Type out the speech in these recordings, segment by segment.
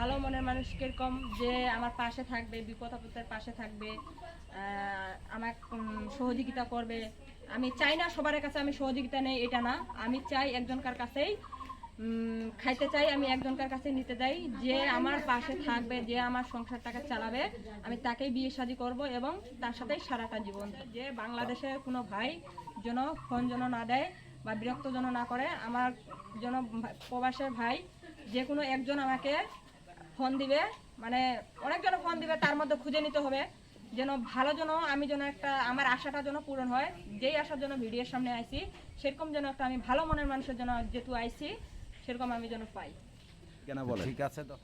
ভালো মনের মানুষ কীরকম যে আমার পাশে থাকবে, বিপদ আপদের পাশে থাকবে আমার সহযোগিতা করবে। আমি চাই না সবার কাছে আমি সহযোগিতা নেই, এটা না। আমি চাই একজনকার কাছেই খাইতে চাই, আমি একজনকার কাছে নিতে যাই। যে আমার পাশে থাকবে, যে আমার সংসারটাকে চালাবে, আমি তাকেই বিয়ে শাদী করব এবং তার সাথেই সারাটা জীবন। যে বাংলাদেশের কোনো ভাই যেন ফোন যেন না দেয় বা বিরক্ত যেন না করে, আমার যেন প্রবাসের ভাই, যে কোনো একজন আমাকে ফোন দিবে মানে অনেকজন ফোন দিবে তার মধ্যে খুঁজে নিতে হবে যেন ভালো যেন আমি যেন একটা আমার আশাটা যেন পূরণ হয় যেই আশার জন্য ভিডিওর সামনে আইছি সেরকম যেন একটা আমি ভালো মনের মানুষের জন্য যেহেতু আইছি সেরকম আমি যেন পাই। কেন বলে ঠিক আছে তো।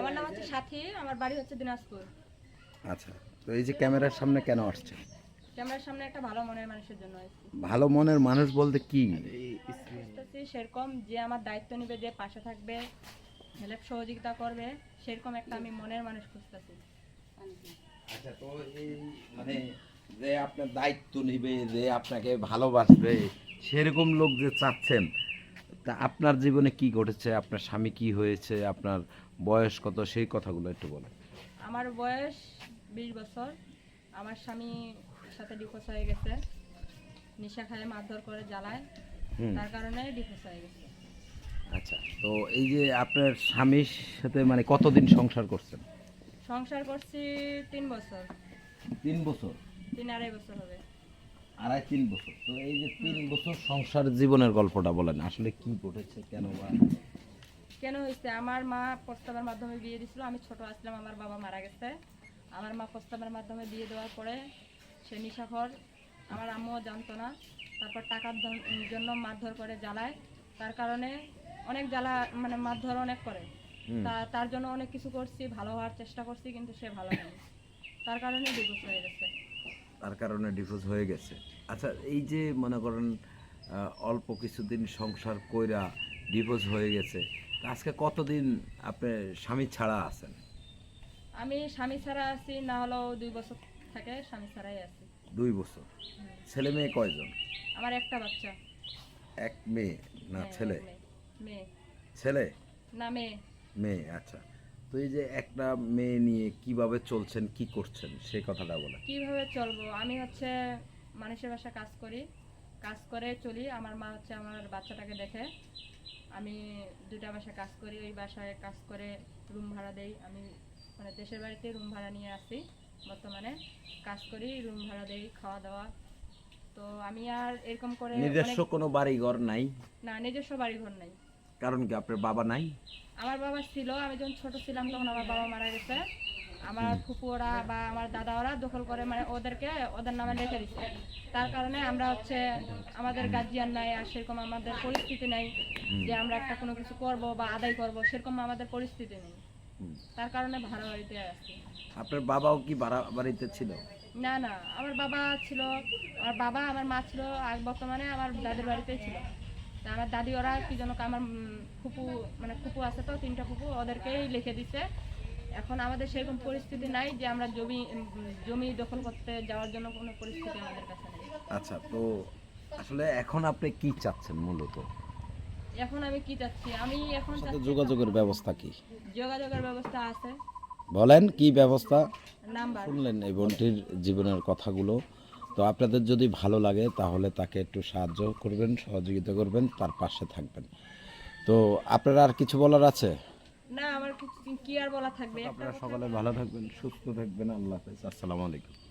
আমার নাম হচ্ছে সাথী আমার বাড়ি হচ্ছে দিনাজপুর। আচ্ছা তো এই যে ক্যামেরার সামনে কেন আসছে? ক্যামেরার সামনে একটা ভালো মনের মানুষের জন্য আইছি। ভালো মনের মানুষ বলতে কি? সেরকম যে আমার দায়িত্ব নেবে যে পাশে থাকবে হেল্প সহযোগিতা করবে সেরকম একটা আমি মনের মানুষ খুঁজতেছি। আচ্ছা তো এই মানে যে আপনার দায়িত্ব নিবে যে আপনাকে ভালোবাসবে সেরকম লোক যে চাচ্ছেন তা আপনার জীবনে কি ঘটেছে? আপনার স্বামী কি হয়েছে? আপনার বয়স কত? সেই কথাগুলো একটু বলেন। আমার বয়স বিশ বছর। আমার স্বামী সাথে ডিভোর্স হয়ে গেছে। নিশা খায় মারধর করে জ্বালায়। তার কারণে ডিভোর্স হয়ে গেছে। আচ্ছা তো এই যে আপনার স্বামীর সাথে মানে কতদিন সংসার করছেন? সংসার করছি তিন বছর। তিন বছর? তিন আড়াই বছর হবে। আড়াই তিন বছর। তো এই যে তিন বছর সংসার জীবনের গল্পটা বলেন আসলে কি ঘটেছে কেন বা কেন হয়েছে? আমার মা প্রস্তাবের মাধ্যমে বিয়ে দিছিল আমি ছোট আসলাম আমার বাবা মারা গেছে। আমার মা প্রস্তাবের মাধ্যমে বিয়ে দেওয়ার পরে সে নিশাখর আমার আম্মুও জানতো না। তারপর টাকার জন্য মারধর করে জ্বালায়। তার কারণে অনেক জ্বালা মানে মারধর অনেক করে। তা তার জন্য অনেক কিছু করছি ভালো হওয়ার চেষ্টা করছি কিন্তু সে ভালো হয়নি। তার কারণে ডিভোর্স হয়ে গেছে। তার কারণে ডিভোর্স হয়ে গেছে। আচ্ছা এই যে মনে করেন অল্প কিছুদিন সংসার কইরা ডিভোর্স হয়ে গেছে আজকে কতদিন আপনি স্বামী ছাড়া আছেন? আমি স্বামী ছাড়া আছি না হলেও দুই বছর থেকে স্বামী ছাড়াই আছি। দুই বছর। ছেলে মেয়ে কয়জন? আমার একটা বাচ্চা। এক মেয়ে না হ্যাঁ, ছেলে। মেয়ে। ছেলে? না মেয়ে। মেয়ে আচ্ছা। তো এই যে একটা মেয়ে নিয়ে কীভাবে চলছেন কি করছেন সেই কথাটা বলেন। কীভাবে চলবো? আমি হচ্ছে মানুষের বাসায় কাজ করি। কাজ করে চলি। আমার মা হচ্ছে আমার বাচ্চাটাকে দেখে। আমি দুটা বাসায় কাজ করি। ওই বাসায় কাজ করে রুম ভাড়া দেই। আমি মানে দেশের বাড়িতে রুম ভাড়া নিয়ে আসি বর্তমানে। কাজ করি রুম ভাড়া দেই খাওয়া দাওয়া তো আমি আর এরকম করে নিজস্ব কোনো বাড়ি ঘর নাই। না নিজস্ব বাড়ি ঘর নাই। কারণ কি আপনার বাবা নাই? আমার বাবা ছিল আমি যখন ছোট ছিলাম তখন আমার বাবা মারা গেছে। আমার ফুপুরা বা আমার দাদা ওরা দখল করে মানে ওদেরকে ওদের নামে রেখে দিচ্ছে তার কারণে আমরা হচ্ছে আমাদের গার্জিয়ান নাই আর সেরকম আমাদের পরিস্থিতি নেই যে আমরা একটা কোনো কিছু করব বা আদায় করব সেরকম আমাদের পরিস্থিতি নেই। তার কারণে ভাড়া বাড়িতে আছি। আপনার বাবাও কি ভাড়া বাড়িতে ছিল? না না আমার বাবা ছিল আমার বাবা আমার মা ছিল আর বর্তমানে আমার দাদির বাড়িতেই ছিল। তা আমার দাদি ওরা কি যেন আমার ফুপু মানে ফুপু আছে তো তিনটা ফুপু ওদেরকেই লিখে দিছে। এখন আমাদের সেরকম পরিস্থিতি নাই যে আমরা জমি জমি দখল করতে যাওয়ার জন্য কোনো পরিস্থিতি আমাদের কাছে নেই। আচ্ছা তো আসলে এখন আপনি কি চাচ্ছেন মূলত? এখন আমি কি চাচ্ছি? আমি এখন যোগাযোগের ব্যবস্থা কি? যোগাযোগের ব্যবস্থা আছে। বলেন কি ব্যবস্থা? শুনলেন এই বোনটির জীবনের কথাগুলো। তো আপনাদের যদি ভালো লাগে তাহলে তাকে একটু সাহায্য করবেন সহযোগিতা করবেন তার পাশে থাকবেন। তো আপনার আর কিছু বলার আছে? না আমার কি- কি আর বলা থাকবে? আপনারা সকলে ভালো থাকবেন সুস্থ থাকবেন। আল্লাহ হাফেজ। আসসালামু আলাইকুম।